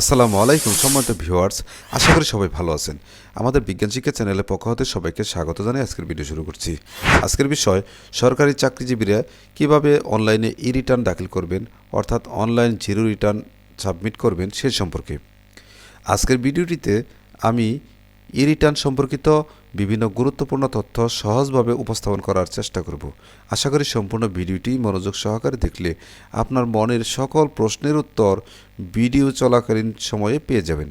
আসসালামু আলাইকুম, সম্মানিত ভিউয়ার্স। আশা করি সবাই ভালো আছেন। আমাদের বিজ্ঞান শিক্ষা চ্যানেলে পক্ষ হতে সবাইকে স্বাগত জানাই আজকের ভিডিও শুরু করছি। আজকের বিষয়, সরকারি চাকরিজীবীরা কীভাবে অনলাইনে ই রিটার্ন দাখিল করবেন, অর্থাৎ অনলাইন জিরো রিটার্ন সাবমিট করবেন সে সম্পর্কে। আজকের ভিডিওটিতে আমি ই রিটার্ন সম্পর্কিত বিভিন্ন গুরুত্বপূর্ণ তথ্য সহজভাবে উপস্থাপন করার চেষ্টা করব। আশা করি সম্পূর্ণ ভিডিওটি মনোযোগ সহকারে দেখলে আপনার মনের সকল প্রশ্নের উত্তর ভিডিও চলাকালীন সময়ে পেয়ে যাবেন।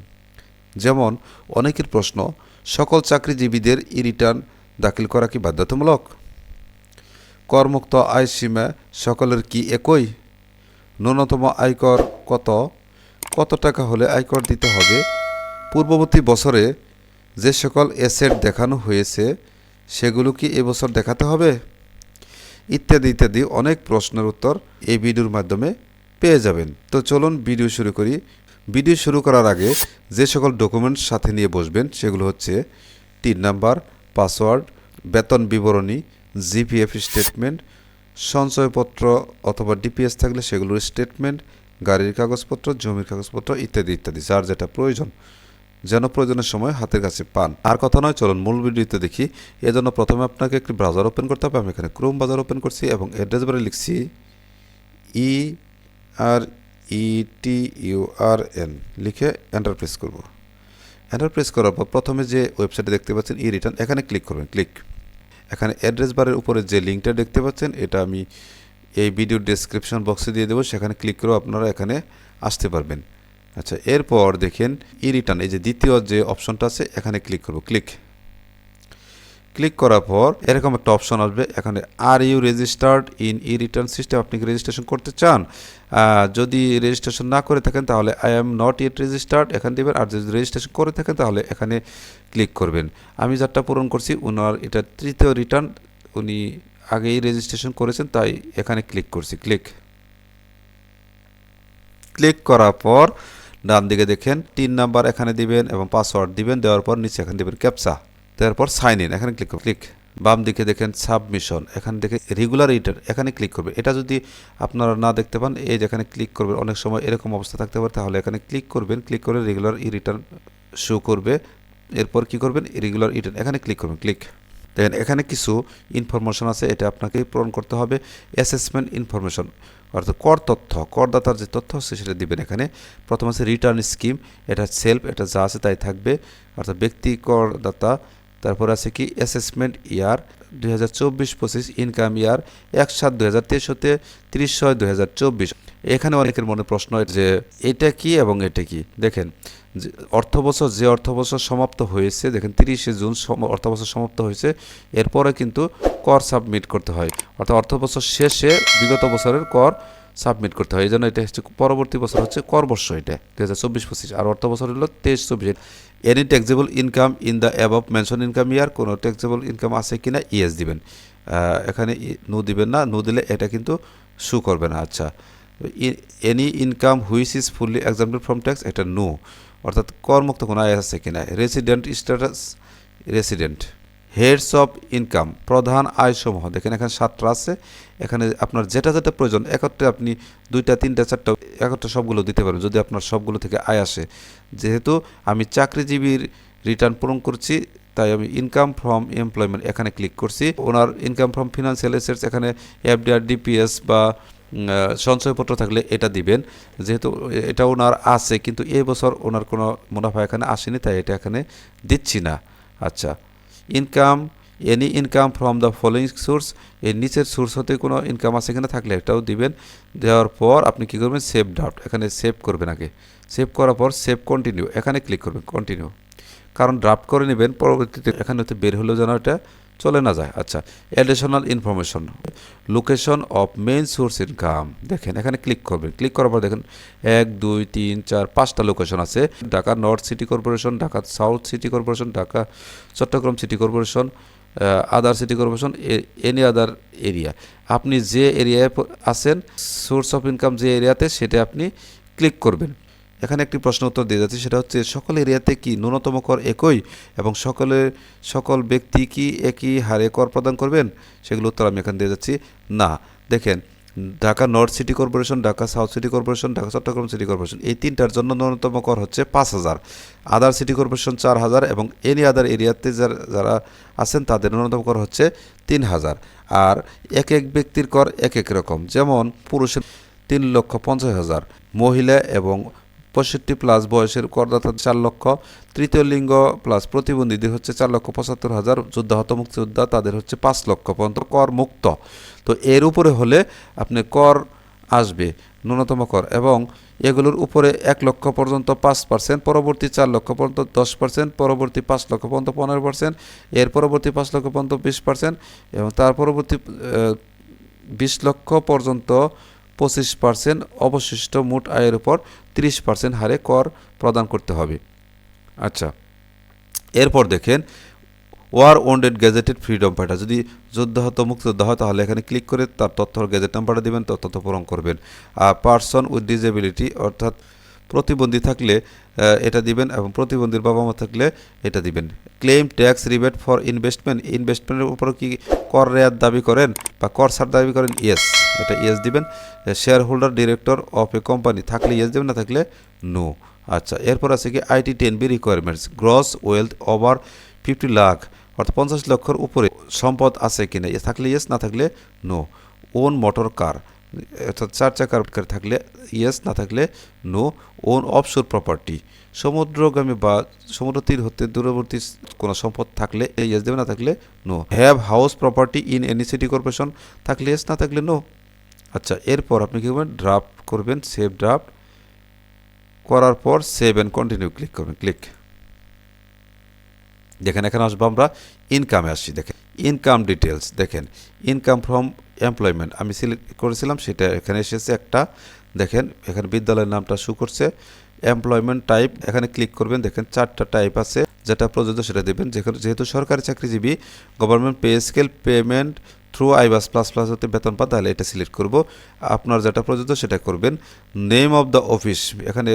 যেমন, অনেকের প্রশ্ন, সকল চাকরিজীবীদের ই রিটার্ন দাখিল করা কি বাধ্যতামূলক? করমুক্ত আয় সীমা সকলের কি একই? ন্যূনতম আয়কর কত? কত টাকা হলে আয়কর দিতে হবে? পূর্ববর্তী বছরে যে সকল অ্যাসেট দেখানো হয়েছে, সেগুলো কি এবছর দেখাতে হবে? ইত্যাদি ইত্যাদি অনেক প্রশ্নের উত্তর এই ভিডিওর মাধ্যমে পেয়ে যাবেন। তো চলুন ভিডিও শুরু করি। ভিডিও শুরু করার আগে যে সকল ডকুমেন্টস সাথে নিয়ে বসবেন, সেগুলো হচ্ছে তিন নাম্বার, পাসওয়ার্ড, বেতন বিবরণী, জিপিএফ স্টেটমেন্ট, সঞ্চয়পত্র অথবা ডিপিএস থাকলে সেগুলোর স্টেটমেন্ট, গাড়ির কাগজপত্র, জমির কাগজপত্র ইত্যাদি ইত্যাদি, যার যেটা প্রয়োজন। যেন প্রয়োজনের সময় হাতের কাছে পান। আর কথা নয়, চলুন মূল ভিডিওতে দেখি। এজন্য প্রথমে আপনাকে একটি ব্রাউজার ওপেন করতে হবে। আমি এখানে ক্রোম ব্রাউজার ওপেন করছি এবং অ্যাড্রেস বারে লিখছি E R E T U R N লিখে এন্টার প্রেস করব। এন্টার প্রেস করার পর প্রথমে যে ওয়েবসাইটে দেখতে পাচ্ছেন ই রিটার্ন এখানে ক্লিক করবেন ক্লিক এখানে অ্যাড্রেস বারের উপরে যে লিঙ্কটা দেখতে পাচ্ছেন, এটা আমি এই ভিডিও ডেসক্রিপশন বক্সে দিয়ে দেবো। সেখানে ক্লিক করেও আপনারা এখানে আসতে পারবেন। আচ্ছা এরপর দেখেন ই রিটার্ন এই যে দ্বিতীয় যে অপশনটা আছে, এখানে ক্লিক করব ক্লিক ক্লিক করার পর এরকম একটা অপশন আসবে, এখানে are you registered in e return system আপনি কি রেজিস্ট্রেশন করতে চান? যদি রেজিস্ট্রেশন না করে থাকেন, তাহলে I am not yet registered এখান দেবেন, আর যদি রেজিস্ট্রেশন করে থাকেন, তাহলে এখানে ক্লিক করবেন। আমি যারটা পূরণ করছি ওনার এটা তৃতীয় রিটার্ন উনি আগেই রেজিস্ট্রেশন করেছেন, তাই এখানে ক্লিক করছি ক্লিক ক্লিক করার পর ডান দিকে দেখেন, তিন নাম্বার এখানে দিবেন এবং পাসওয়ার্ড দিবেন, দেওয়ার পর নিচে এখানে দিবেন ক্যাপসা দেওয়ার পর সাইন ইন এখানে ক্লিক ক্লিক বাম দিকে দেখেন সাবমিশন এখানে দেখে রেগুলার রিটার্ন এখানে ক্লিক করবে। এটা যদি আপনারা না দেখতে পান, এই যেখানে ক্লিক করবেন, অনেক সময় এরকম অবস্থা থাকতে পারে, তাহলে এখানে ক্লিক করবেন ক্লিক করে রেগুলার ই রিটার্ন শো করবে। এরপর কি করবেন? রেগুলার রিটার্ন এখানে ক্লিক করবেন ক্লিক দেখেন, এখানে কিছু ইনফরমেশন আছে, এটা আপনাকে পূরণ করতে হবে। অ্যাসেসমেন্ট ইনফরমেশন অর্থাৎ কর তথ্য, করদাতার যে তথ্য আছে সেটা দেবেন এখানে। প্রথম আছে রিটার্ন স্কিম এটা সেলফ এটা যা আছে তাই থাকবে। অর্থাৎ ব্যক্তি, করদাতা, তারপর আছে কি অ্যাসেসমেন্ট ইয়ার দুই হাজার চব্বিশ পঁচিশ ইনকাম ইয়ার এক সাত দুই হাজার তেইশ হতে তিরিশ ছয় দুই হাজার চব্বিশ। এখানে অনেকের মনে প্রশ্ন যে এটা কি এবং এটা কি? দেখেন যে অর্থ বছর যে অর্থ বছর সমাপ্ত হয়েছে, দেখেন তিরিশে জুন সম- অর্থ বছর সমাপ্ত হয়েছে, এরপরে কিন্তু কর সাবমিট করতে হয়। অর্থাৎ অর্থ বছর শেষে বিগত বছরের কর সাবমিট করতে হয়। এই জন্য এটা হচ্ছে পরবর্তী বছর হচ্ছে কর বর্ষ এটা দু হাজার চব্বিশ পঁচিশ। আর অর্থ বছর হলো তেইশ চব্বিশ। Any taxable income in the above mention income year কোনো ট্যাক্সেবল ইনকাম আছে কিনা? ইয়েস দিবেন। এখানে নো দিবেন না। নো দিলে এটা কিন্তু শু করবে না। আচ্ছা। Any income which is fully exempt from tax এটা নো অর্থাৎ করমুক্ত কোনো আয় আছে কিনা? Resident status resident heads of income প্রধান আয়সমূহ। দেখেন এখানে সাতটা আছে। এখানে আপনার যেটা যেটা প্রয়োজন, একত্রে আপনি দুইটা, তিনটা, চারটা, একত্রে সবগুলো দিতে পারবেন, যদি আপনার সবগুলো থেকে আয় আসে। যেহেতু আমি চাকরিজীবীর রিটার্ন পূরণ করছি, তাই আমি ইনকাম ফ্রম এমপ্লয়মেন্ট এখানে ক্লিক করছি। ওনার ইনকাম ফ্রম ফিনান্সিয়াল এসেটস এখানে এফডিআর ডিপিএস বা সঞ্চয়পত্র থাকলে এটা দিবেন। যেহেতু এটা ওনার আছে, কিন্তু এই বছর ওনার কোনো মুনাফা এখানে আসেনি, তাই এটা এখানে দিচ্ছি না। আচ্ছা income any income from the following source এর নিচের সোর্স হতে কোনো ইনকাম আছে কিনা থাকলে এটাও দিবেন। দেওয়ার পর আপনি কী করবেন? সেভ ড্রাফট এখানে সেভ করবেন আগে। সেভ করার পর সেভ কন্টিনিউ এখানে ক্লিক করবেন কন্টিনিউ কারণ ড্রাফট করে নেবেন, পরবর্তীতে এখানে হতে বের হলেও যেন এটা চলে না যায়। আচ্ছা additional information location of main source income দেখেন, এখানে ক্লিক করবেন। ক্লিক করার পর দেখেন, এক, দুই, তিন, চার, পাঁচটা লোকেশন আছে। Dhaka north city corporation Dhaka south city corporation Dhaka Chattogram city corporation other city corporation any other area আপনি যে এরিয়ায় আছেন সোর্স অফ ইনকাম যে এরিয়াতে সেটা আপনি ক্লিক করবেন। এখানে একটি প্রশ্ন উত্তর দিয়ে যাচ্ছে, সেটা হচ্ছে, সকল এরিয়াতে কি ন্যূনতম কর একই এবং সকলের, সকল ব্যক্তি কি একই হারে কর প্রদান করবেন? সেগুলো উত্তর আমি এখানে দিয়ে যাচ্ছি, না। দেখেন, Dhaka north city corporation Dhaka south city corporation Dhaka Chattogram city corporation এই তিনটার জন্য ন্যূনতম কর হচ্ছে পাঁচ হাজার। আদার সিটি কর্পোরেশন চার হাজার এবং এনি আদার এরিয়াতে যারা যারা আছেন, তাদের ন্যূনতম কর হচ্ছে তিন হাজার। আর এক এক ব্যক্তির কর এক এক রকম, যেমন পুরুষের তিন লক্ষ পঞ্চাশ হাজার, মহিলা এবং পঁয়ষট্টি প্লাস বয়সের করদাতা চার লক্ষ, তৃতীয় লিঙ্গ প্লাস প্রতিবন্ধীদের হচ্ছে চার লক্ষ পঁচাত্তর হাজার যোদ্ধাহত মুক্তিযোদ্ধা, তাদের হচ্ছে পাঁচ লক্ষ পর্যন্ত কর মুক্ত। তো এর উপরে হলে আপনি কর আসবে, ন্যূনতম কর, এবং এগুলোর উপরে এক লক্ষ পর্যন্ত পাঁচ পার্সেন্ট, পরবর্তী চার লক্ষ পর্যন্ত দশ পার্সেন্ট, পরবর্তী পাঁচ লক্ষ পর্যন্ত পনেরো পার্সেন্ট, এর পরবর্তী পাঁচ লক্ষ পর্যন্ত বিশ পার্সেন্ট, এবং তার পরবর্তী বিশ লক্ষ পর্যন্ত পঁচিশ পার্সেন্ট, অবশিষ্ট মোট আয়ের উপর তিরিশ পার্সেন্ট হারে কর প্রদান করতে হবে। আচ্ছা এরপর দেখেন war wounded gazetted freedom fighter যদি যোদ্ধা হতো মুক্তিযোদ্ধা হয়, তাহলে এখানে ক্লিক করে তার তথ্য গ্যাজেট নাম্বারটা দিবেন, তথ্য পূরণ করবেন। আর পার্সন উইথ ডিজেবিলিটি অর্থাৎ প্রতিবন্ধী থাকলে এটা দিবেন এবং প্রতিবন্ধীর বাবা মা থাকলে এটা দিবেন। Claim tax rebate for investment ইনভেস্টমেন্টের উপর কি কর রেয়ার দাবি করেন বা কর ছাড় দাবি করেন? ইয়েস এটা ইয়েস দিবেন। Share holder director of a company থাকলে ইয়েস দেবেন, না থাকলে নো আচ্ছা এরপর আছে কি IT ten B requirements gross wealth over fifty lakh অর্থাৎ পঞ্চাশ লক্ষের উপরে সম্পদ আছে কিনা? এ থাকলে ইয়েস না থাকলে নো ওন মোটর কার অর্থাৎ চার চাকার কার থাকলে ইয়েস না থাকলে নো ওন অফশোর প্রপার্টি সমুদ্রগামী বা সমুদ্র তীর হতে দূরবর্তী কোনো সম্পদ থাকলে ইয়েস দেবে না থাকলে no have house property in any city corporation থাকলে ইয়েস না থাকলে নো আচ্ছা এরপর আপনি কী করবেন? ড্রাফট করবেন সেভ ড্রাফট করার পর সেভ অ্যান্ড কন্টিনিউ ক্লিক করবেন ক্লিক দেখেন, এখানে আসব আমরা ইনকামে আসছি, দেখেন। ইনকাম ডিটেলস দেখেন। ইনকাম ফ্রম এমপ্লয়মেন্ট আমি সিলেক্ট করেছিলাম, সেটা এখানে এসেছে একটা। দেখেন, এখানে বিদ্যালয়ের নামটা শু করছে। এমপ্লয়মেন্ট টাইপ এখানে ক্লিক করবেন, দেখেন, চারটা টাইপ আছে। যেটা প্রযোজ্য সেটা দেবেন। যেখানে যেহেতু সরকারি চাকরিজীবী government pay scale payment through iBAS plus plus হতে বেতন পান তাহলে এটা সিলেক্ট করব। আপনার যেটা প্রযোজ্য সেটা করবেন। নেম অফ দ্য অফিস এখানে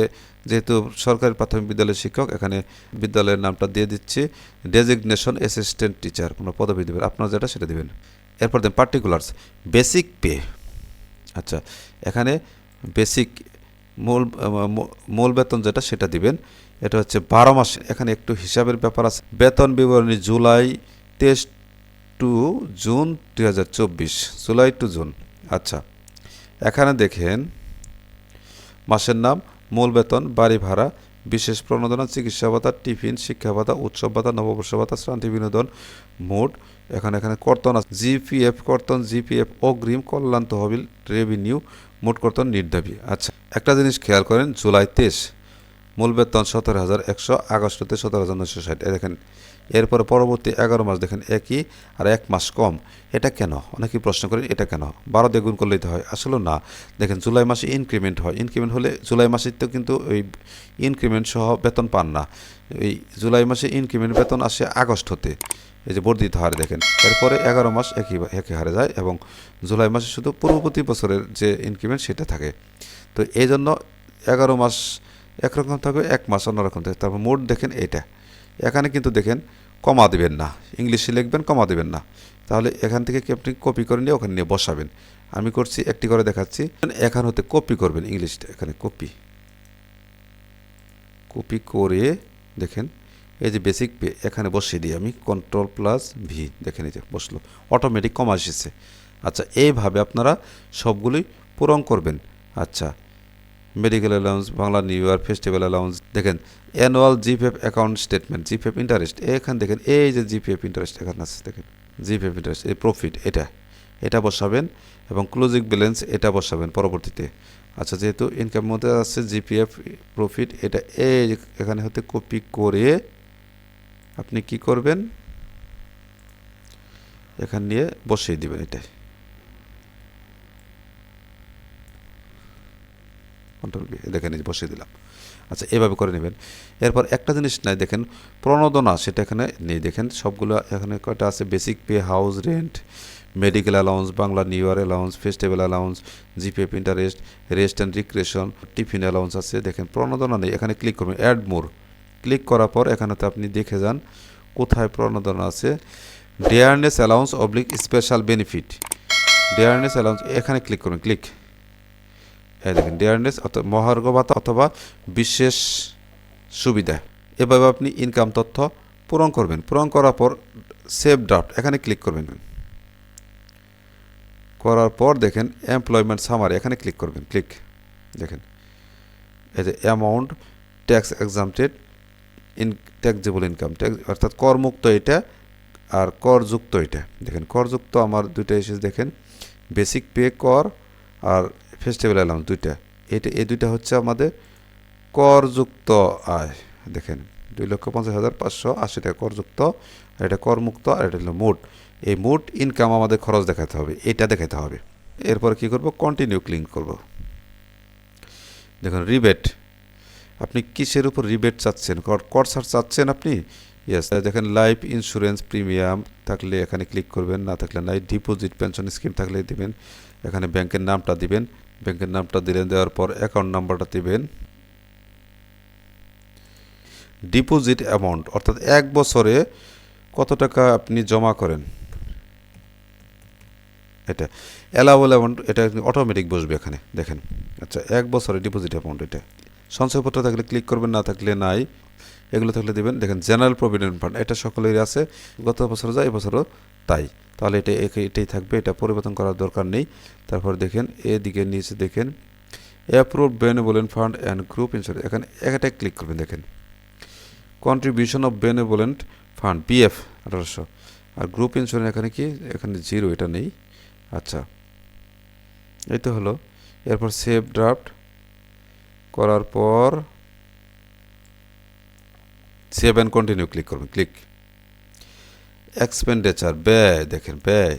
যেহেতু সরকারি প্রাথমিক বিদ্যালয়ের শিক্ষক, এখানে বিদ্যালয়ের নামটা দিয়ে দিচ্ছি। ডেজিগনেশন অ্যাসিস্ট্যান্ট টিচার কোনো পদবি দেবেন, আপনার যেটা সেটা দেবেন। এরপর দেন পার্টিকুলার্স বেসিক পে আচ্ছা এখানে বেসিক মূল মূল বেতন যেটা সেটা দিবেন। এটা হচ্ছে বারো মাস, এখানে একটু হিসাবের ব্যাপার আছে। বেতন বিবরণী জুলাই, তেইশ টু জুন দুই হাজার চব্বিশ, জুলাই টু জুন। আচ্ছা এখানে দেখেন, মাসের নাম, মূল বেতন, বাড়ি ভাড়া, বিশেষ প্রণোদনা, চিকিৎসা ভাতা, টিফিন, শিক্ষা ভাতা, উৎসব ভাতা, নববর্ষ ভাতা, শ্রান্তি বিনোদন, মোট, এখানে এখানে কর্তন আছে, জিপিএফ কর্তন, জিপিএফ অগ্রিম, কল্যাণ তহবিল, রেভিনিউ, মোট কর্তন নির্ধাবী আচ্ছা একটা জিনিস খেয়াল করেন, জুলাই তেইশ, মূল বেতন সতেরো হাজার একশো আগস্টতে সতেরো হাজার নয়শো ষাট। দেখেন এরপরে পরবর্তী এগারো মাস দেখেন একই আর এক মাস কম। এটা কেন? অনেকেই প্রশ্ন করেন, এটা কেন? বারো দিয়ে গুণ করলেই হয়। আসলে না। দেখেন, জুলাই মাসে ইনক্রিমেন্ট হয়। ইনক্রিমেন্ট হলে জুলাই মাসে তো কিন্তু ওই ইনক্রিমেন্ট সহ বেতন পান না। এই জুলাই মাসে ইনক্রিমেন্ট বেতন আসে আগস্ট হতে। এই যে বর্ধিত হারে দেখেন। এরপরে এগারো মাস একই একই হারে যায় এবং জুলাই মাসে শুধু পূর্ববর্তী বছরের যে ইনক্রিমেন্ট সেটা থাকে। তো এই জন্য এগারো মাস একরকম থাকবে, এক মাস অন্যরকম থাকবে তারপর মোট দেখেন এটা এখানে কিন্তু দেখেন, কমা দেবেন না। ইংলিশে লিখবেন, কমা দেবেন না। তাহলে এখান থেকে কি আপনি কপি করে নিয়ে ওখানে নিয়ে বসাবেন? আমি করছি, একটি করে দেখাচ্ছি। এখান হতে কপি করবেন ইংলিশটা, এখানে কপি কপি করে দেখেন, এই যে বেসিক পে এখানে বসিয়ে দিই আমি কন্ট্রোল প্লাস ভি দেখেন এই যে বসল। অটোমেটিক কমা এসেছে। আচ্ছা এইভাবে আপনারা সবগুলোই পূরণ করবেন। আচ্ছা medical allowance, Bangla new year festival allowance, দেখেন, annual GPF account statement, GPF interest, এখানে দেখেন, এই যে জিপিএফ ইন্টারেস্ট এখানে আছে, দেখেন, জিপিএফ ইন্টারেস্ট, এই প্রফিট, এটা এটা বসাবেন এবং ক্লোজিং ব্যালেন্স, এটা বসাবেন পরবর্তীতে। আচ্ছা যেহেতু ইনকাম মধ্যে আছে, জিপিএফ প্রফিট, এটা, এই এখানে হতে কপি করে আপনি কি করবেন? এখান নিয়ে বসিয়ে দিবেন এটা কন্ট্রোল বি দেখেন বসিয়ে দিলাম। আচ্ছা এভাবে করে নেবেন। এরপর একটা জিনিস নাই, দেখেন প্রণোদনা সেটা এখানে নেই। দেখেন সবগুলো এখানে কয়টা আছে? Basic pay house rent medical allowance Bangla new year allowance festival allowance GPF interest rest and recreation tiffin allowance আছে। দেখেন প্রণোদনা নেই, এখানে ক্লিক করবেন অ্যাড মোর ক্লিক করার পর এখানেতে আপনি দেখে যান কোথায় প্রণোদনা আছে। Dearness allowance oblique special benefit dearness allowance এখানে ক্লিক করবেন ক্লিক এই দেখেন ডিয়ারনেস অথবা মহার্ঘ ভাতা অথবা বিশেষ সুবিধা। এভাবে আপনি ইনকাম তথ্য পূরণ করবেন। পূরণ করার পর সেভ ড্রাফট এখানে ক্লিক করবেন। করার পর দেখেন এমপ্লয়মেন্ট সামারি এখানে ক্লিক করবেন। ক্লিক দেখেন। এই যে amount tax exempted in taxable income tax অর্থাৎ করমুক্ত এটা আর করযুক্ত এটা। দেখেন, করযুক্ত আমার দুইটা এসে দেখেন। বেসিক পে কর আর ফেস্টিভ্যাল অ্যালাউন্স দুইটা। এটা, এই দুইটা হচ্ছে আমাদের করযুক্ত আয়। দেখেন, দুই লক্ষ পঞ্চাশ হাজার পাঁচশো আশি টাকা করযুক্ত, আর এটা করমুক্ত, আর এটা হলো মোট। এই মোট ইনকাম আমাদের খরচ দেখাতে হবে, এটা দেখাতে হবে। এরপর কি করব? কন্টিনিউ ক্লিক করব। দেখুন রিবেট আপনি কিসের উপর রিবেট চাচ্ছেন? কর্সার চাচ্ছেন আপনি? ইয়েস দেখেন লাইফ ইন্স্যুরেন্স প্রিমিয়াম থাকলে এখানে ক্লিক করবেন, না থাকলে নাই। ডিপোজিট পেনশন স্কিম থাকলে দিবেন, এখানে ব্যাংকের নামটা দিবেন। ব্যাংকের নামটা দিলেন দেওয়ার পর অ্যাকাউন্ট নাম্বারটা দিবেন। ডিপোজিট অ্যামাউন্ট অর্থাৎ এক বছরে কত টাকা আপনি জমা করেন? এটা অ্যালাউবল অ্যামাউন্ট এটা অটোমেটিক বসবে এখানে, দেখেন। আচ্ছা এক বছরে ডিপোজিট অ্যামাউন্ট এটা। সঞ্চয়পত্র থাকলে ক্লিক করবেন, না থাকলে নাই। এগুলো থাকলে দেবেন। দেখেন জেনারেল প্রভিডেন্ট ফান্ড এটা সকলেরই আছে। গত বছর যায় এবছরও তাই। তাহলে এটা একে- এটাই থাকবে, এটা পরিবর্তন করার দরকার নেই। তারপর দেখেন এদিকে নিচে দেখেন approve benevolent fund and group insurance এখানে এটাই ক্লিক করবেন, দেখেন। Contribution of benevolent fund BF আঠারোশো। আর গ্রুপ ইন্স্যুরেন্স এখানে কি? এখানে জিরো এটা নেই। আচ্ছা। এই তো হলো। এরপর সেভ ড্রাফট করার পর সেভ অ্যান্ড কন্টিনিউ ক্লিক করবেন ক্লিক এক্সপেন্ডিচার ব্যয়, দেখেন, ব্যয়।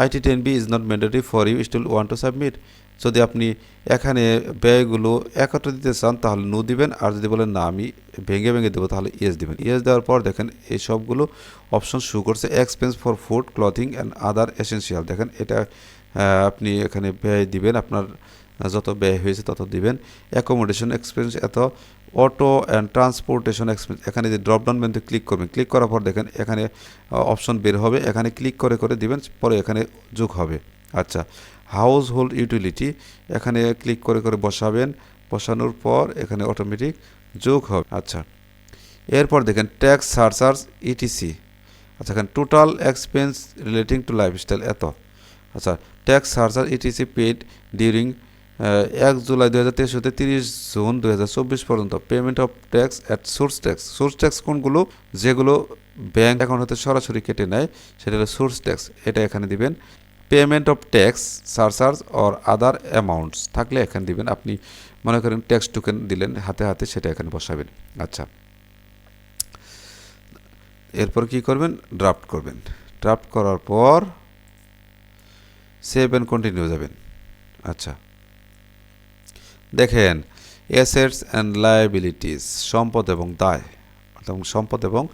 IT ten B is not mandatory for you still want to submit যদি আপনি এখানে ব্যয়গুলো একত্রে দিতে চান, তাহলে নো দিবেন, আর যদি বলেন না, আমি ভেঙে ভেঙে দেবো, তাহলে ইয়েস দিবেন। ইয়েস দেওয়ার পর দেখেন, এই সবগুলো অপশন শু করছে expense for food clothing and other essential দেখেন, এটা আপনি এখানে ব্যয় দিবেন, আপনার যত ব্যয় হয়েছে তত দিবেন। অ্যাকোমোডেশন এক্সপেন্স এত অটো অ্যান্ড ট্রান্সপোর্টেশন এক্সপেন্স এখানে যে ড্রপডাউন মেনুতে ক্লিক করবেন ক্লিক করার পর দেখেন এখানে অপশন বের হবে, এখানে ক্লিক করে করে দিবেন, পরে এখানে যোগ হবে। আচ্ছা হাউস হোল্ড ইউটিলিটি এখানে ক্লিক করে করে বসাবেন, বসানোর পর এখানে অটোমেটিক যোগ হবে। আচ্ছা এরপর দেখেন ট্যাক্স সারচার্জ ইটিসি আচ্ছা এখানে total expense relating to lifestyle এত। আচ্ছা tax surcharge ETC paid during এক জুলাই দু হাজার তেইশ হতে তিরিশ জুন দু হাজার চব্বিশ পর্যন্ত payment of tax at source tax source tax কোনগুলো? যেগুলো ব্যাংক অ্যাকাউন্ট হতে সরাসরি কেটে নেয়, সেটা হলো সোর্স ট্যাক্স এটা এখানে দিবেন। Payment of tax surcharge or other amounts থাকলে এখানে দিবেন। আপনি মনে করেন ট্যাক্স টোকেন দিলেন, হাতে হাতে সেটা এখানে বসাবেন। আচ্ছা। এরপর কি করবেন? ড্রাফট করবেন। ড্রাফট করার পর সেভ অ্যান্ড কন্টিনিউ যাবেন। আচ্ছা। দেখেন অ্যাসেটস অ্যান্ড লায়াবিলিটিস সম্পদ এবং দায় অর্থাৎ সম্পদ এবং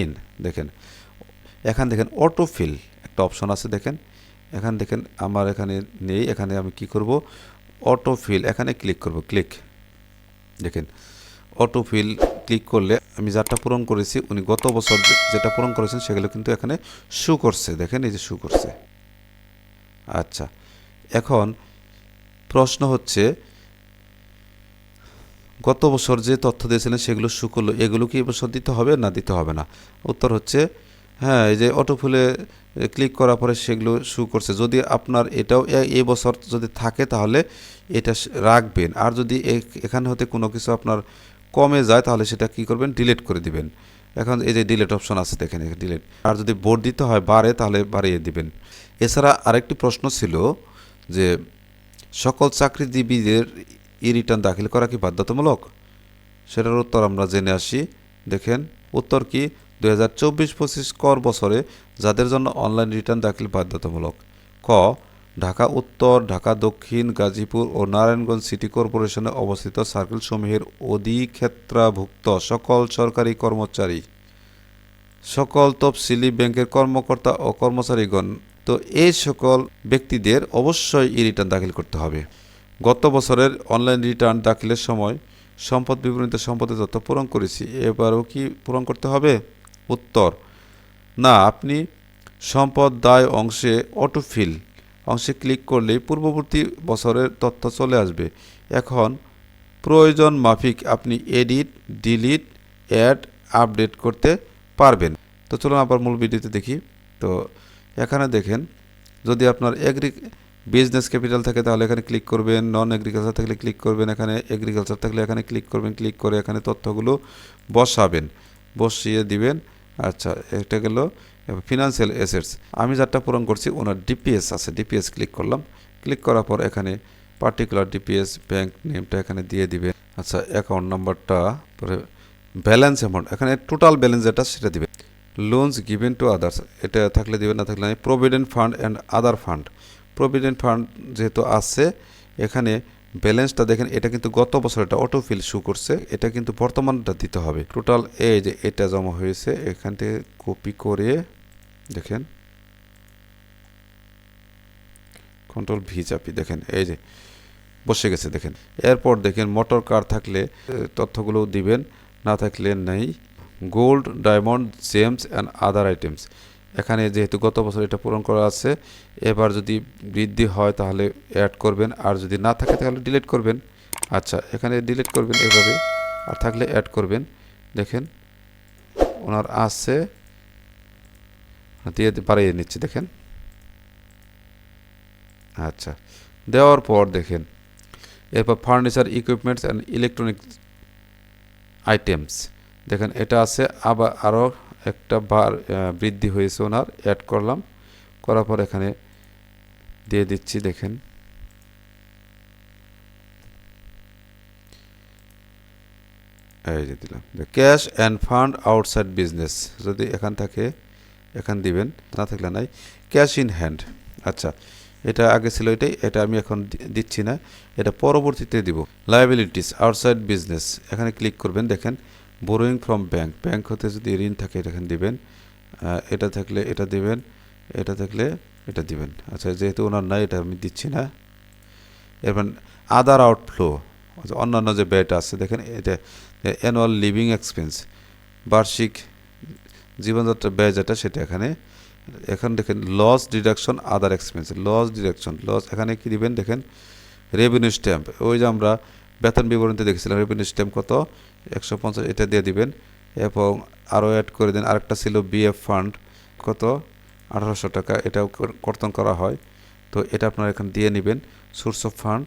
ঋণ, দেখেন। এখান দেখেন অটোফিল একটা অপশন আছে, দেখেন। এখান দেখেন, আমার এখানে নেই, এখানে আমি কি করব? অটোফিল এখানে ক্লিক করব ক্লিক দেখেন অটোফিল ক্লিক করলে আমি যারটা পূরণ করেছি, উনি গত বছর যেটা পূরণ করেছেন, সেগুলো কিন্তু এখানে শু করছে। দেখেন, এই যে শু করছে। আচ্ছা এখন প্রশ্ন হচ্ছে গত বছর যে তথ্য দিয়েছিলেন সেগুলো শু করল। এগুলো কি এবছর দিতে হবে না দিতে হবে না? উত্তর হচ্ছে হ্যাঁ এই যে অটোফুলে ক্লিক করার পরে সেগুলো শু করছে। যদি আপনার এটাও এ- এই বছর যদি থাকে তাহলে এটা রাখবেন। আর যদি এখানে হতে কোনো কিছু আপনার কমে যায় তাহলে সেটা কি করবেন? ডিলিট করে দিবেন। এখন এই যে ডিলেট অপশন আছে দেখেন ডিলেট আর যদি বোর্ড দিতে হয় বাড়ে তাহলে বাড়িয়ে দিবেন। এছাড়া আরেকটি প্রশ্ন ছিল যে সকল চাকরিজীবীদের ই রিটার্ন দাখিল করা কি বাধ্যতামূলক? সেটার উত্তর আমরা জেনে আসি। দেখেন, উত্তর কি? দুই হাজার চব্বিশ পঁচিশ কর বছরে যাদের জন্য অনলাইন রিটার্ন দাখিল বাধ্যতামূলক। ক, ঢাকা উত্তর, ঢাকা দক্ষিণ, গাজীপুর ও নারায়ণগঞ্জ সিটি কর্পোরেশনে অবস্থিত সার্কেল সমূহের অধিক্ষেত্রাভুক্ত সকল সরকারি কর্মচারী, সকল তফসিলি ব্যাংকের কর্মকর্তা ও কর্মচারীগণ, তো এই সকল ব্যক্তিদের অবশ্যই ই রিটার্ন দাখিল করতে হবে। গত বছরের অনলাইন রিটার্ন দাখিলের সময় সম্পদ বিবরণীতে সম্পদের তথ্য পূরণ করেছি। এবারও কি পূরণ করতে হবে? উত্তর, না, আপনি সম্পদ দায় অংশে অটোফিল অংশে ক্লিক করলেই পূর্ববর্তী বছরের তথ্য চলে আসবে। এখন প্রয়োজন মাফিক আপনি এডিট ডিলিট অ্যাড আপডেট করতে পারবেন। তো চলুন আবার মূল ভিডিওতে দেখি। তো এখানে দেখেন, যদি আপনার এগ্রি বিজনেস ক্যাপিটাল থাকে তাহলে এখানে ক্লিক করবেন নন এগ্রিকালচার থাকলে ক্লিক করবেন, এখানে এগ্রিকালচার থাকলে এখানে ক্লিক করবেন ক্লিক করে এখানে তথ্যগুলো বসাবেন, বসিয়ে দিবেন। আচ্ছা এটা গেল। ফিনান্সিয়াল অ্যাসেটস আমি যারটা পূরণ করছি ওনার ডিপিএস আছে ডিপিএস ক্লিক করলাম। ক্লিক করার পর এখানে পার্টিকুলার ডিপিএস ব্যাংক নেমটা এখানে দিয়ে দিবেন। আচ্ছা অ্যাকাউন্ট নাম্বারটা পরে ব্যালেন্স অ্যামাউন্ট এখানে টোটাল ব্যালেন্স যেটা সেটা দিবেন। লোনস গিভেন টু আদার্স এটা থাকলে দিবেন, না থাকলে provident fund and other fund provident fund যেহেতু আছে এখানে ব্যালেন্সটা দেখেন এটা কিন্তু গত বছর এটা অটো ফিল শু করছে এটা কিন্তু বর্তমানটা দিতে হবে। টোটাল এই যে এটা জমা হয়েছে এখান থেকে কপি করে দেখেন। কন্ট্রোল ভি চাপি দেখেন এই যে বসে গেছে দেখেন। এরপর দেখেন মোটর কার থাকলে এ, তথ্যগুলো দিবেন না থাকলে নেই। Gold diamond gems and other items এখানে যেহেতু গত বছর এটা পূরণ করা আছে, এবার যদি বৃদ্ধি হয় তাহলে অ্যাড করবেন, আর যদি না থাকে তাহলে ডিলিট করবেন। আচ্ছা এখানে ডিলিট করবেন এভাবে, আর থাকলে অ্যাড করবেন। দেখেন, ওনার আছে, দিয়ে বাড়িয়ে নিচ্ছি, দেখেন। আচ্ছা দেওয়ার পর দেখেন, এরপর furniture equipments and electronic items দেখেন, এটা আছে, আবার আরও একটা বার বৃদ্ধি হয়েছে ওনার অ্যাড করলাম। করার পর এখানে দিয়ে দিচ্ছি, দেখেন। এই যে দিলাম। Cash and fund outside business যদি এখান থাকে, এখান দিবেন না থাকলে নাই। ক্যাশ ইন হ্যান্ড আচ্ছা এটা আগে ছিল এটাই, এটা আমি এখন দিচ্ছি না। এটা পরবর্তীতে দিব। লায়াবিলিটিস আউটসাইড বিজনেস এখানে ক্লিক করবেন, দেখেন। বোরোয়িং ফ্রম ব্যাংক ব্যাংক হতে যদি ঋণ থাকে, এটা এখানে দিবেন। এটা থাকলে এটা দিবেন, এটা থাকলে এটা দিবেন। আচ্ছা যেহেতু ওনার নাই, এটা আমি দিচ্ছি না। এবার আদার আউটফ্লো অন্যান্য যে ব্যয়টা আছে, দেখেন এটা অ্যানুয়াল লিভিং এক্সপেন্স বার্ষিক জীবনযাত্রা ব্যয় যেটা, সেটা এখানে, এখন দেখেন loss deduction other expense loss deduction loss এখানে কি দিবেন, দেখেন রেভিনিউ স্ট্যাম্প ওই যে আমরা বেতন বিবরণীতে দেখেছিলাম রেভিনিউ স্ট্যাম্প কত? একশো পঞ্চাশ, এটা দিয়ে দিবেন। এবং আরও অ্যাড করে দিন, আরেকটা ছিল বিএফ ফান্ড কত? আঠারোশো টাকা, এটাও কর্তন করা হয়। তো এটা আপনারা এখন দিয়ে নেবেন সোর্স অফ ফান্ড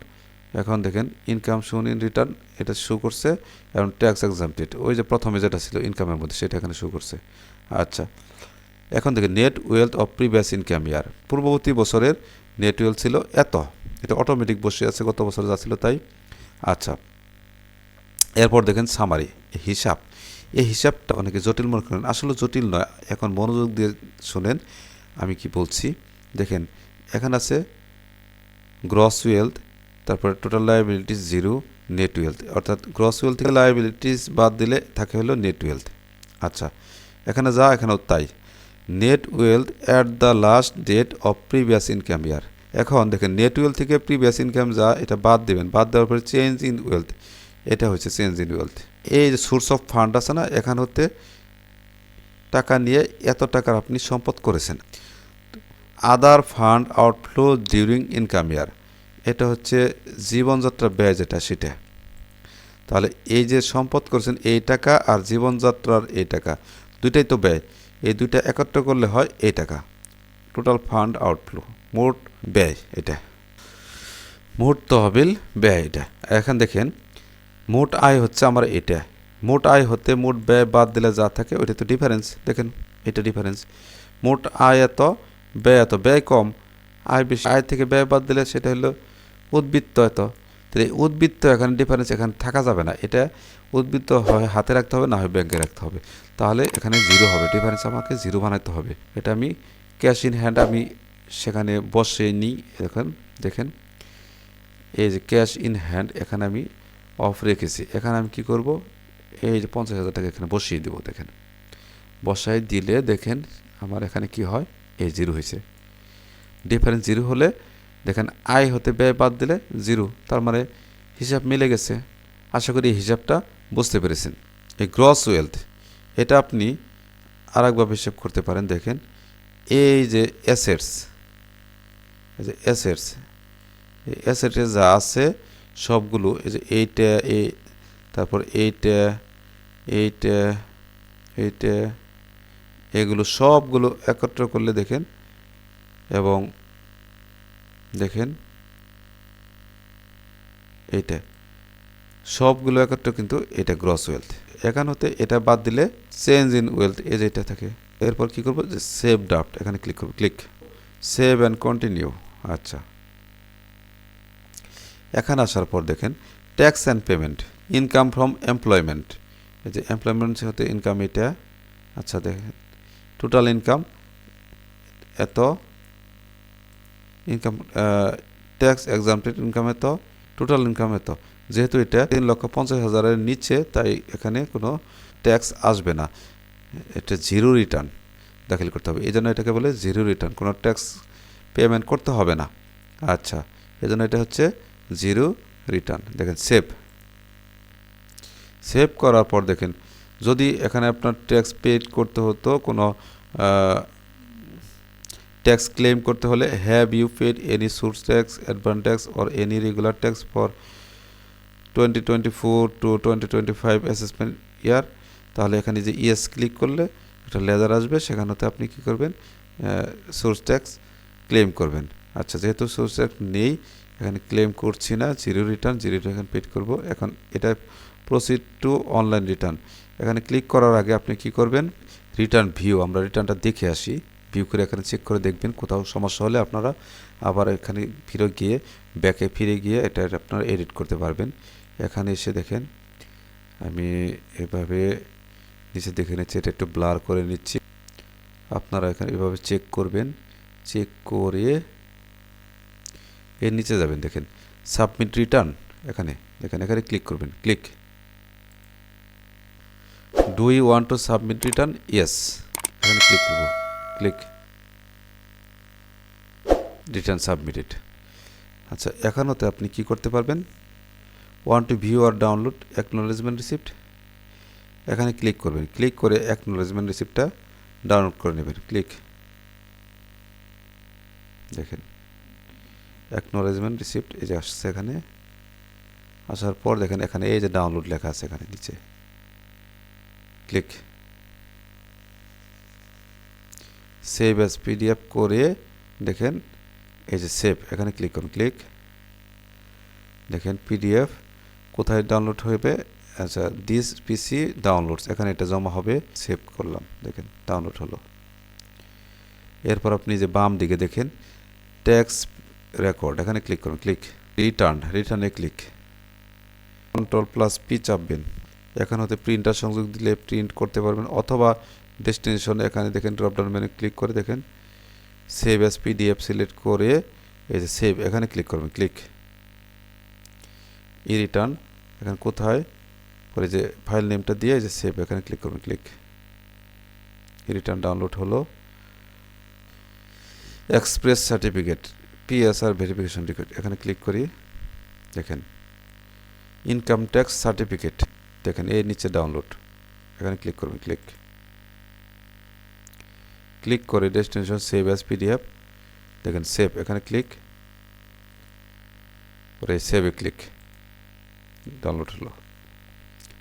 এখন দেখেন ইনকাম শুন ইন রিটার্ন এটা শো করছে, এবং ট্যাক্স এক্সামটেড ওই যে প্রথমে যেটা ছিল ইনকামের মধ্যে, সেটা এখানে শো করছে। আচ্ছা এখন দেখেন net wealth of previous income year পূর্ববর্তী বছরের নেট ওয়েলথ ছিল এত। এটা অটোমেটিক বসে আছে, গত বছর যা ছিল তাই। আচ্ছা। এরপর দেখেন সামারি হিসাব। এই হিসাবটা অনেকে জটিল মনে করেন। আসলে জটিল নয়। এখন মনোযোগ দিয়ে শোনেন, আমি কি বলছি? দেখেন, এখানে আছে গ্রস ওয়েলথ তারপরে total liabilities zero net wealth অর্থাৎ গ্রস ওয়েলথ থেকে লায়াবিলিটিস বাদ দিলে থাকে হলো নেট ওয়েলথ আচ্ছা এখানে যা, এখানেও তাই। Net wealth at the last date of previous income year এখন দেখেন নেট ওয়েলথ থেকে প্রিভিয়াস ইনকাম যা, এটা বাদ দেবেন। বাদ দেওয়ার পরে চেঞ্জ ইন ওয়েলথ এটা হচ্ছে চেঞ্জ ইন ওয়েলথ এই যে সোর্স অফ ফান্ড আছে না, এখান হতে টাকা নিয়ে এত টাকার আপনি সম্পদ করেছেন। Other fund outflow during income year এটা হচ্ছে জীবনযাত্রা ব্যয় যেটা সেটা। তাহলে এই যে সম্পদ করেছেন, এই টাকা আর জীবনযাত্রার এই টাকা, দুইটাই তো ব্যয়। এই দুইটা একত্র করলে হয় এই টাকা। Total fund outflow. মোট ব্যয় এটা। মোট তহবিল ব্যয় এটা। এখন দেখেন, মোট আয় হচ্ছে আমার এটা। মোট আয় হতে মোট ব্যয় বাদ দিলে যা থাকে ওইটা তো ডিফারেন্স দেখেন, এটা ডিফারেন্স মোট আয় এত, ব্যয় এত, ব্যয় কম। আয় বেশি, আয় থেকে ব্যয় বাদ দিলে সেটা হলো উদ্বৃত্ত এত। তাহলে উদ্বৃত্ত এখানে ডিফারেন্স এখানে থাকা যাবে না। এটা উদ্বৃত্ত হয় হাতে রাখতে হবে, না হয় ব্যাংকে রাখতে হবে। তাহলে এখানে জিরো হবে। ডিফারেন্স আমাকে জিরো বানাতে হবে। এটা আমি ক্যাশ ইন হ্যান্ড আমি সেখানে বসে নিই এখন দেখেন। এই যে ক্যাশ ইন হ্যান্ড এখানে আমি অফ রেখেছি। এখানে আমি কি করব? এই যে পঞ্চাশ হাজার টাকা এখানে বসিয়ে দেবো, দেখেন। বসাই দিলে, দেখেন, আমার এখানে কি হয়? এই জিরো হয়েছে। ডিফারেন্স জিরো হলে, দেখেন, আয় হতে ব্যয় বাদ দিলে জিরো, তার মানে হিসাব মিলে গেছে। আশা করি হিসাবটা বুঝতে পেরেছেন। এই গ্রস ওয়েলথ এটা আপনি আরেকভাবে হিসাব করতে পারেন, দেখেন। এই যে অ্যাসেটস এই যে অ্যাসেটস এই অ্যাসেটে যা আছে সবগুলো, এই যে এইটা, এই, তারপর এইটা এইটা এইটা, এগুলো সবগুলো একত্র করলে দেখেন, এবং দেখেন, এইটা, সবগুলো একত্র কিন্তু এটা গ্রস ওয়েলথ এখান হতে এটা বাদ দিলে চেঞ্জ ইন ওয়েলথ এই যেটা থাকে। এরপর কি করব? যে সেভ ড্রাফট এখানে ক্লিক করব। ক্লিক সেভ অ্যান্ড কন্টিনিউ আচ্ছা। এখানে আসার পর দেখেন tax and payment income from employment এই যে এমপ্লয়মেন্ট হতে ইনকাম এটা আচ্ছা দেখেন টোটাল ইনকাম এত ইনকাম ট্যাক্স এক্সামটেড ইনকাম এত টোটাল ইনকাম এত। যেহেতু এটা তিন লক্ষ পঞ্চাশ হাজারের নিচে, তাই এখানে কোনো ট্যাক্স আসবে না। এটা জিরো রিটার্ন দাখিল করতে হবে। এই জন্য এটাকে বলে জিরো রিটার্ন কোনো ট্যাক্স পেমেন্ট করতে হবে না। আচ্ছা এই জন্য এটা হচ্ছে জিরো রিটার্ন দেখেন সেভ সেভ করার পর দেখেন, যদি এখানে আপনার ট্যাক্স পেড করতে হতো, কোনো ট্যাক্স ক্লেম করতে হলে have you paid any source tax advance tax or any regular tax for twenty twenty four to twenty twenty five assessment year তাহলে এখানে যে ইয়েস ক্লিক করলে একটা লেজার আসবে, সেখানেতে আপনি কি করবেন সোর্স ট্যাক্স ক্লেম করবেন। আচ্ছা যেহেতু সোর্স ট্যাক্স নেই, এখানে ক্লেম করছি না zero return zero return paid করব। এখন এটা প্রসিড টু অনলাইন রিটার্ন এখানে ক্লিক করার আগে আপনি কি করবেন রিটার্ন ভিউ আমরা রিটার্নটা দেখে আসি। ভিউ করে এখানে চেক করে দেখবেন, কোথাও সমস্যা হলে আপনারা আবার এখানে ফিরে গিয়ে ব্যাকে ফিরে গিয়ে এটা আপনারা এডিট করতে পারবেন। এখানে এসে দেখেন, আমি এভাবে নিচে দেখে নিচ্ছি, এটা একটু ব্লার করে নিচ্ছি। আপনারা এখানে এভাবে চেক করবেন। চেক করে এর নিচে যাবেন, দেখেন। সাবমিট রিটার্ন এখানে দেখেন এখানে ক্লিক করবেন click do you want to submit return yes এখানে ক্লিক করব ক্লিক রিটার্ন সাবমিটেড আচ্ছা এখানেতে আপনি কি করতে পারবেন? Want to view R download acknowledgement receipt এখানে ক্লিক করবেন। ক্লিক করে অ্যাকনোলেজমেন্ট রিসিপ্টটা ডাউনলোড করে নেবেন। ক্লিক দেখেন। অ্যাকনোলেজমেন্ট রিসিপ্ট এই যে আসছে এখানে। আসার পর দেখেন এখানে এই যে ডাউনলোড লেখা আছে এখানে নিচে। ক্লিক সেভ অ্যাজ পিডিএফ করে দেখেন এই যে সেভ এখানে ক্লিক করুন। ক্লিক দেখেন পিডিএফ কোথায় ডাউনলোড হবে আচ্ছা দিস পিসি ডাউনলোডস এখানে এটা জমা হবে সেভ করলাম, দেখেন ডাউনলোড হলো। এরপর আপনি যে বাম দিকে দেখেন ট্যাক্স রেকর্ড এখানে ক্লিক করুন ক্লিক রিটার্ন রিটার্নে ক্লিক কন্ট্রোল প্লাস পি চাপবেন, এখানে হতে প্রিন্টার সংযোগ দিলে প্রিন্ট করতে পারবেন, অথবা ডেস্টিনেশন এখানে দেখেন ড্রপডাউন মেনু ক্লিক করে দেখেন সেভ এস পিডিএফ সিলেক্ট করে, এই যে সেভ এখানে ক্লিক করবেন ক্লিক ই রিটার্ন এখানে কোথায়? পরে যে ফাইল নেমটা দিয়ে যে সেভ এখানে ক্লিক করবেন ক্লিক রিটার্ন ডাউনলোড হলো। Express certificate PSR verification request এখানে ক্লিক করি, দেখেন। ইনকাম ট্যাক্স সার্টিফিকেট দেখেন, এই নিচে ডাউনলোড এখানে ক্লিক করবেন ক্লিক ক্লিক করে ডেস্টিনেশন সেভ অ্যাজ পিডিএফ দেখেন সেভ এখানে ক্লিক পরে সেভে ক্লিক ডাউনলোড হলো।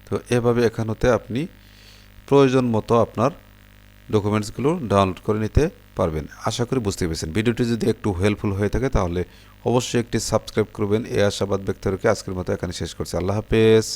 তো এভাবে এখান হতে আপনি প্রয়োজন মতো আপনার ডকুমেন্টসগুলো ডাউনলোড করে নিতে পারবেন। আশা করি বুঝতে পেরেছেন। ভিডিওটি যদি একটু হেল্পফুল হয়ে থাকে তাহলে অবশ্যই একটি সাবস্ক্রাইব করবেন। এ আশাবাদ ব্যক্তিরকে আজকের মতো এখানে শেষ করছি। আল্লাহ হাফেজ।